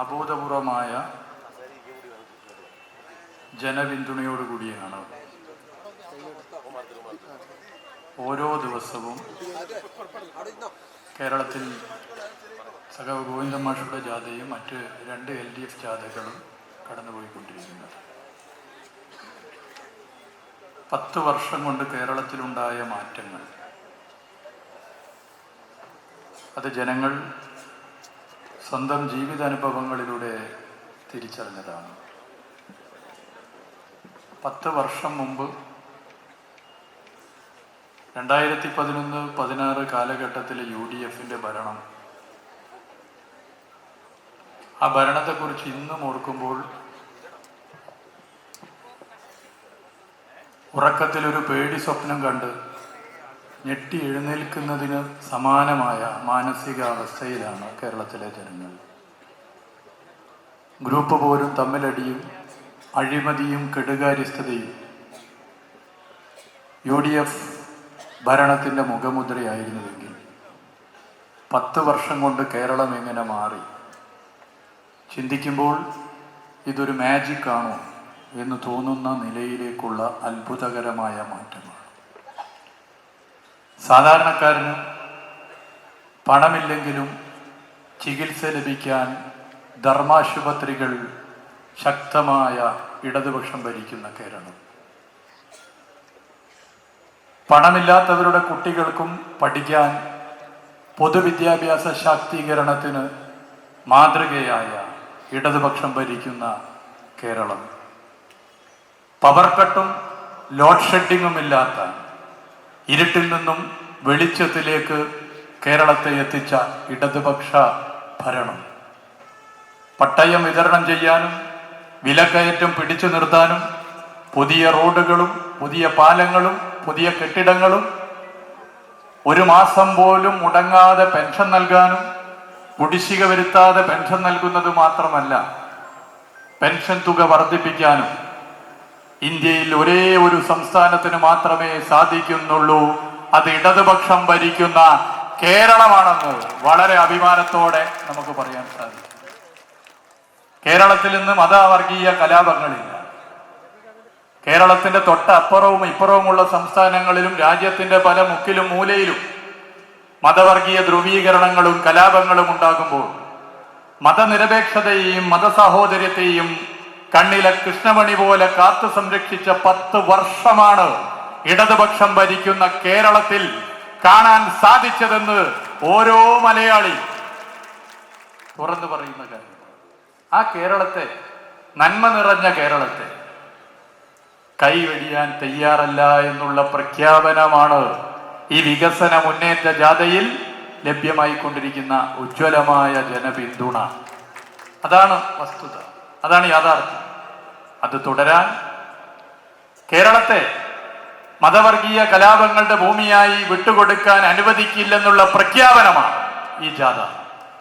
അഭൂതപൂർവമായ ജനപിന്തുണയോടുകൂടിയാണ് ഓരോ ദിവസവും കേരളത്തിൽ സഖാവ് ഗോവിന്ദ മാഷുടെ ജാഥയും മറ്റ് രണ്ട് എൽ ഡി എഫ് ജാഥകളും കടന്നുപോയിക്കൊണ്ടിരിക്കുന്നത്. പത്ത് വർഷം കൊണ്ട് കേരളത്തിലുണ്ടായ മാറ്റങ്ങൾ. അത് ജനങ്ങൾ സ്വന്തം ജീവിതാനുഭവങ്ങളിലൂടെ തിരിച്ചറിഞ്ഞതാണ്. പത്ത് വർഷം മുമ്പ് രണ്ടായിരത്തി പതിനൊന്ന് പതിനാറ് കാലഘട്ടത്തിലെ യു ഡി എഫിന്റെ ഭരണം. ആ ഭരണത്തെക്കുറിച്ച് ഇന്നും ഓർക്കുമ്പോൾ ഉറക്കത്തിലൊരു പേടി സ്വപ്നം കണ്ട് ഞെട്ടി എഴുന്നേൽക്കുന്നതിന് സമാനമായ മാനസികാവസ്ഥയിലാണ് കേരളത്തിലെ ജനങ്ങൾ. ഗ്രൂപ്പ് പോലും തമ്മിലടിയും അഴിമതിയും കെടുകാര്യസ്ഥതയും യു ഡി എഫ് ഭരണത്തിന്റെ മുഖമുദ്രയായിരുന്നുവെങ്കിൽ പത്ത് വർഷം കൊണ്ട് കേരളം എങ്ങനെ മാറി? ചിന്തിക്കുമ്പോൾ ഇതൊരു മാജിക് ആണോ എന്ന് തോന്നുന്ന നിലയിലേക്കുള്ള അത്ഭുതകരമായ മാറ്റമാണ്. സാധാരണക്കാരന് പണമില്ലെങ്കിലും ചികിത്സ ലഭിക്കാൻ ധർമാശുപത്രികൾ ശക്തമായ ഇടതുപക്ഷം ഭരിക്കുന്ന കേരളം. പണമില്ലാത്തവരുടെ കുട്ടികൾക്കും പഠിക്കാൻ പൊതുവിദ്യാഭ്യാസ ശാക്തീകരണത്തിന് മാതൃകയായ ഇടതുപക്ഷം ഭരിക്കുന്ന കേരളം. പവർ കട്ടും ലോഡ് ഷെഡിങ്ങും ഇല്ലാത്ത ഇരുട്ടിൽ നിന്നും വെളിച്ചത്തിലേക്ക് കേരളത്തെ എത്തിച്ച ഇടതുപക്ഷ ഭരണം. പട്ടയം വിതരണം ചെയ്യാനും വിലക്കയറ്റം പിടിച്ചു നിർത്താനും പുതിയ റോഡുകളും പുതിയ പാലങ്ങളും പുതിയ കെട്ടിടങ്ങളും ഒരു മാസം പോലും മുടങ്ങാതെ പെൻഷൻ നൽകാനും കുടിശ്ശിക വരുത്താതെ പെൻഷൻ നൽകുന്നത് മാത്രമല്ല പെൻഷൻ തുക വർദ്ധിപ്പിക്കാനും ഇന്ത്യയിൽ ഒരേ ഒരു സംസ്ഥാനത്തിന് മാത്രമേ സാധിക്കുന്നുള്ളൂ. അത് ഇടതുപക്ഷം ഭരിക്കുന്ന കേരളമാണെന്ന് വളരെ അഭിമാനത്തോടെ നമുക്ക് പറയാൻ സാധിക്കും. കേരളത്തിൽ നിന്ന് മതവർഗീയ കലാപങ്ങളില്ല. കേരളത്തിന്റെ തൊട്ടപ്പുറവും ഇപ്പുറവുമുള്ള സംസ്ഥാനങ്ങളിലും രാജ്യത്തിന്റെ പല മുക്കിലും മൂലയിലും മതവർഗീയ ധ്രുവീകരണങ്ങളും കലാപങ്ങളും ഉണ്ടാകുമ്പോൾ മതനിരപേക്ഷതയെയും മതസഹോദര്യത്തെയും കണ്ണിലെ കൃഷ്ണമണി പോലെ കാത്തു സംരക്ഷിച്ച പത്ത് വർഷമാണ് ഇടതുപക്ഷം ഭരിക്കുന്ന കേരളത്തിൽ കാണാൻ സാധിച്ചതെന്ന് ഓരോ മലയാളി തുറന്നു പറയുന്ന കാര്യം. ആ കേരളത്തെ നന്മ നിറഞ്ഞ കേരളത്തെ കൈവെടിയാൻ തയ്യാറല്ല എന്നുള്ള പ്രഖ്യാപനമാണ് ഈ വികസന മുന്നേറ്റ ജാഥയിൽ ലഭ്യമായിക്കൊണ്ടിരിക്കുന്ന ഉജ്ജ്വലമായ ജനപിന്തുണ. അതാണ് വസ്തുത. അതാണ് യാഥാർത്ഥ്യം. അത് തുടരാൻ കേരളത്തെ മതവർഗീയ കലാപങ്ങളുടെ ഭൂമിയായി വിട്ടുകൊടുക്കാൻ അനുവദിക്കില്ലെന്നുള്ള പ്രഖ്യാപനമാണ് ഈ ജാഥ.